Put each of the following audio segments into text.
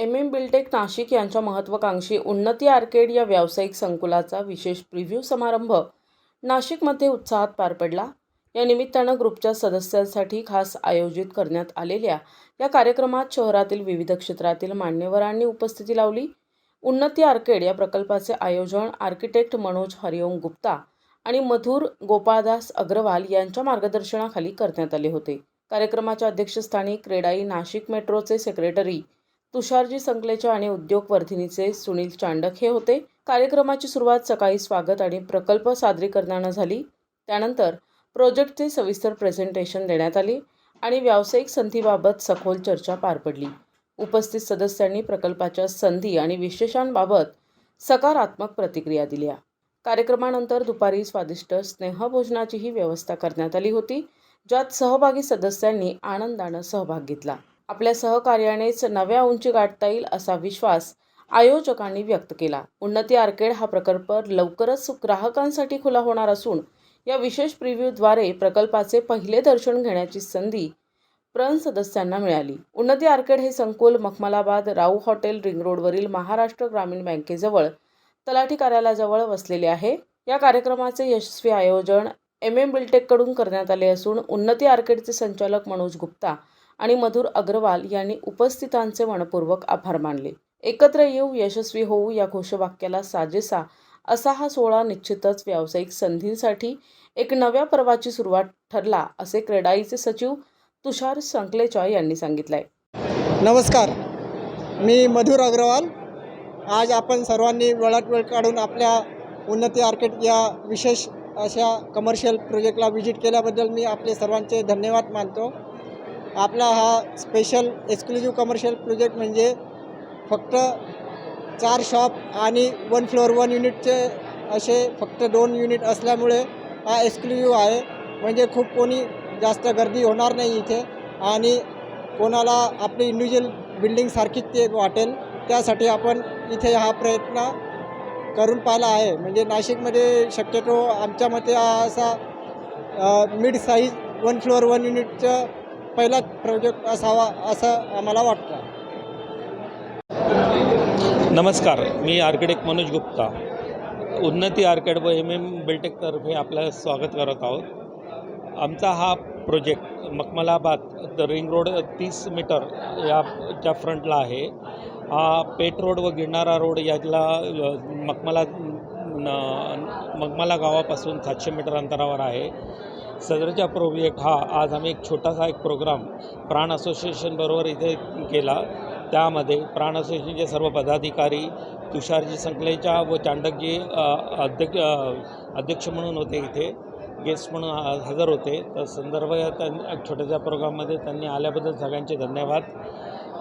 M M Biltech Nashik यांच्या महत्त्वाकांक्षी उन्नती आर्केड या व्यावसायिक संकुलाचा विशेष प्रिव्ह्यू समारंभ नाशिकमध्ये उत्साहात पार पडला. या निमित्तानं ग्रुपच्या सदस्यांसाठी खास आयोजित करण्यात आलेल्या या कार्यक्रमात शहरातील विविध क्षेत्रातील मान्यवरांनी उपस्थिती लावली. उन्नती आर्केड या प्रकल्पाचे आयोजन आर्किटेक्ट मनोज हरिओम गुप्ता आणि मधुर गोपाळदास अग्रवाल यांच्या मार्गदर्शनाखाली करण्यात आले होते. कार्यक्रमाच्या अध्यक्षस्थानी क्रेडाई नाशिक मेट्रोचे सेक्रेटरी तुषारजी संकलेच्या आणि उद्योग वर्धिनीचे सुनील चांडक हे होते. कार्यक्रमाची सुरुवात सकाळी स्वागत आणि प्रकल्प सादरीकरणानं झाली. त्यानंतर प्रोजेक्टचे सविस्तर प्रेझेंटेशन देण्यात आले आणि व्यावसायिक संधीबाबत सखोल चर्चा पार पडली. उपस्थित सदस्यांनी प्रकल्पाच्या संधी आणि विशेषांबाबत सकारात्मक प्रतिक्रिया दिल्या. कार्यक्रमानंतर दुपारी स्वादिष्ट स्नेहभोजनाचीही व्यवस्था करण्यात आली होती ज्यात सहभागी सदस्यांनी आनंदानं सहभाग घेतला. आपल्या सहकार्यानेच नव्या उंची गाठता येईल असा विश्वास आयोजकांनी व्यक्त केला. उन्नती आर्केड हा प्रकल्प लवकरच ग्राहकांसाठी खुला होणार असून या विशेष प्रिव्ह्यूद्वारे प्रकल्पाचे पहिले दर्शन घेण्याची संधी प्रण सदस्यांना मिळाली. उन्नती आर्केड हे संकुल मखमलाबाद राऊ हॉटेल रिंग रोडवरील महाराष्ट्र ग्रामीण बँकेजवळ तलाठी कार्यालयाजवळ वसलेले आहे. या कार्यक्रमाचे यशस्वी आयोजन एम एम बिल्टेककडून करण्यात आले असून उन्नती आर्केडचे संचालक मनोज गुप्ता आणि मधुर अग्रवाल यांनी उपस्थितांचे मनपूर्वक आभार मानले. एकत्र येऊ यशस्वी होऊ या घोषवाक्याला साजेसा असा हा सोहळा निश्चितच व्यावसायिक संधींसाठी एक नव्या पर्वाची सुरुवात ठरला असे क्रेडाईचे सचिव तुषार संकलेचा यांनी सांगितलंय. नमस्कार. मी मधुर अग्रवाल. आज आपण सर्वांनी वेळात वेळ काढून आपल्या उन्नती आर्केट या विशेष अशा कमर्शियल प्रोजेक्टला व्हिजिट केल्याबद्दल मी आपले सर्वांचे धन्यवाद मानतो. आपला हा स्पेशल एक्सक्लुझिव्ह कमर्शियल प्रोजेक्ट म्हणजे फक्त चार शॉप आणि वन फ्लोअर वन युनिटचे असे फक्त दोन युनिट असल्यामुळे हा एक्सक्लुझिव्ह आहे. म्हणजे खूप कोणी जास्त गर्दी होणार नाही इथे आणि कोणाला आपली इंडिव्हिज्युअल बिल्डिंगसारखीच ते वाटेल. त्यासाठी आपण इथे हा प्रयत्न करून पाहिला आहे. म्हणजे नाशिकमध्ये शक्यतो आमच्या मते हा असा mid size one floor one युनिटचं पहिलाच प्रोजेक्ट असावा असं आम्हाला वाटतं. नमस्कार मी आर्किटेक्ट मनोज गुप्ता. उन्नती आर्केड व एम एम बिल्टेकतर्फे आपलं स्वागत करत आहोत. आमचा हा project Makhmalabad the ring road तीस मीटर याच्या फ्रंटला आहे. हा पेट रोड व गिरणारा रोड यातला मखमला मखमला गावापासून सातशे मीटर अंतरावर आहे. सदरच्या प्रोजेक्ट हा आज आम्ही एक छोटासा एक प्रोग्राम प्राण असोसिएशनबरोबर इथे केला. त्यामध्ये प्राण असोसिएशनचे सर्व पदाधिकारी तुषारजी संकलेचा व चांडकजी अध्यक्ष अध्यक्ष म्हणून होते इथे. गेस्ट म्हणून ह- हजर होते. तर संदर्भ या त्यां छोट्याशा प्रोग्राममध्ये त्यांनी आल्याबद्दल सगळ्यांचे धन्यवाद.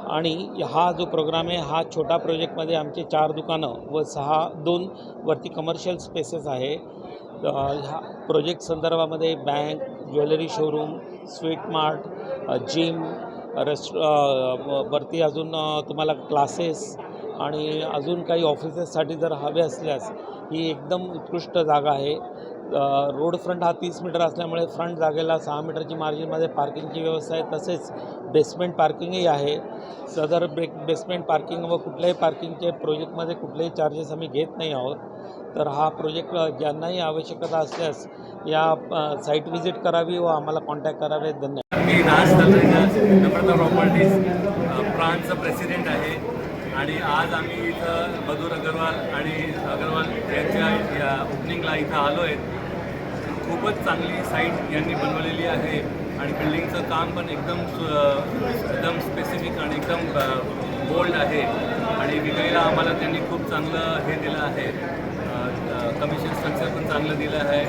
आणि हा जो प्रोग्राम आहे हा छोटा प्रोजेक्टमध्ये आमचे चार दुकानं व सहा दोन वरती कमर्शियल स्पेसेस आहे. ह्या प्रोजेक्ट संदर्भामध्ये bank jewellery showroom sweet mart gym rest व- वरती अजून तुम्हाला क्लासेस आणि अजून काही ऑफिसेससाठी जर हवे असल्यास ही एकदम उत्कृष्ट जागा आहे. रोड फ्रंट हा तीस मीटर असल्यामुळे फ्रंट जागेला सहा मीटरची मार्जिनमध्ये पार्किंगची व्यवस्था आहे. तसेच बेसमेंट पार्किंगही आहे. सदर ब्रेक बेसमेंट पार्किंग व कुठल्याही पार्किंगचे प्रोजेक्टमध्ये कुठलेही चार्जेस आम्ही घेत नाही आहोत. तर हा प्रोजेक्ट ज्यांनाही आवश्यकता असल्यास या साईट व्हिजिट करावी व आम्हाला कॉन्टॅक्ट करावे. धन्यवाद. मी राज नम्रता प्रॉपर्टीज प्रांतचा प्रेसिडेंट आहे. आणि आज आम्ही इथं मधुर अगरवाल आणि अगरवाल यांच्या या ओपनिंगला इथं आलो आहे खूपच चांगली साईट यांनी बनवलेली आहे आणि बिल्डिंगचं काम पण एकदम एकदम स्पेसिफिक आणि एकदम बोल्ड आहे. आणि विकायला आम्हाला त्यांनी खूप चांगलं हे दिलं आहे. कमिशन स्ट्रक्चर पण चांगलं दिलं आहे.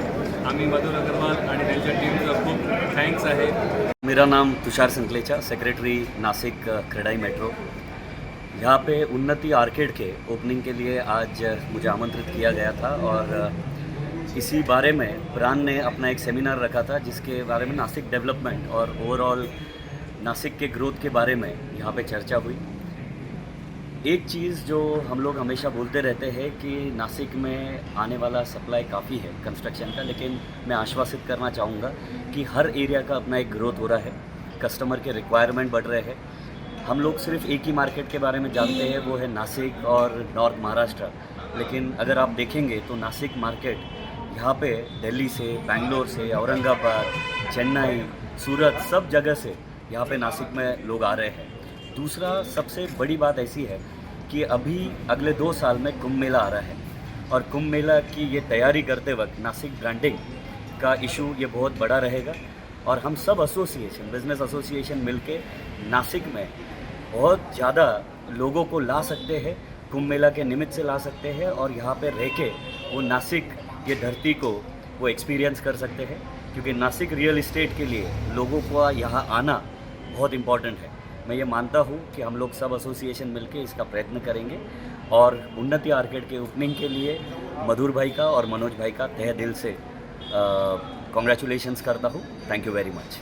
आम्ही मधुर अग्रवाल आणि त्यांच्या टीमचं खूप थँक्स आहे. मेरा नाम तुषार संकलेचा सेक्रेटरी नासिक क्रेडाई मेट्रो यहाँ पे उन्नति आर्केड के ओपनिंग के लिए आज मुझे आमंत्रित किया गया था और इसी बारे में प्राण ने अपना एक सेमिनार रखा था जिसके बारे में नासिक डेवलपमेंट और ओवरऑल नासिक के ग्रोथ के बारे में यहाँ पे चर्चा हुई। एक चीज़ जो हम लोग हमेशा बोलते रहते हैं कि नासिक में आने वाला सप्लाई काफ़ी है कंस्ट्रक्शन का, लेकिन मैं आश्वासित करना चाहूँगा कि हर एरिया का अपना एक ग्रोथ हो रहा है, कस्टमर के रिक्वायरमेंट बढ़ रहे हैं हम लोग सिर्फ़ एक ही मार्केट के बारे में जानते हैं, वो है नासिक और नॉर्थ महाराष्ट्र। लेकिन अगर आप देखेंगे तो नासिक मार्केट यहाँ पे दिल्ली से, बैंगलोर से, औरंगाबाद, चेन्नई, सूरत सब जगह से यहाँ पे नासिक में लोग आ रहे हैं। दूसरा सबसे बड़ी बात ऐसी है कि अभी अगले दो साल में कुंभ मेला आ रहा है और कुंभ मेला की ये तैयारी करते वक्त नासिक ब्रांडिंग का इशू ये बहुत बड़ा रहेगा। और हम सब एसोसिएशन बिज़नेस एसोसिएशन मिलके नासिक में बहुत ज़्यादा लोगों को ला सकते हैं, कुंभ मेला के निमित्त से ला सकते हैं और यहाँ पे रह के वो नासिक ये धरती को वो एक्सपीरियंस कर सकते हैं, क्योंकि नासिक रियल इस्टेट के लिए लोगों को यहाँ आना बहुत इंपॉर्टेंट है। मैं ये मानता हूँ कि हम लोग सब एसोसिएशन मिलके इसका प्रयत्न करेंगे और उन्नति आर्केड के ओपनिंग के लिए मधुर भाई का और मनोज भाई का तह दिल से कॉंग्रॅच्युलेशन्स करता हूँ थैंक यू मच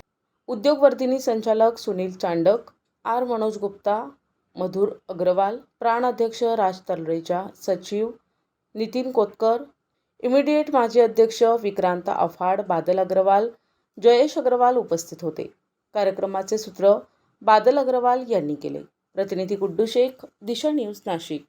उद्योगवर्धिनी संचालक सुनील चांडक आर मनोज गुप्ता मधुर अग्रवाल प्राण अध्यक्ष राज तलरेजा सचिव नितीन कोतकर इमिडिएट माजी अध्यक्ष विक्रांत आफाड बादल अग्रवाल जयेश अग्रवाल उपस्थित होते. कार्यक्रमाचे सूत्र बादल अग्रवाल यांनी केले. प्रतिनिधी गुड्डू शेख दिशा न्यूज नाशिक.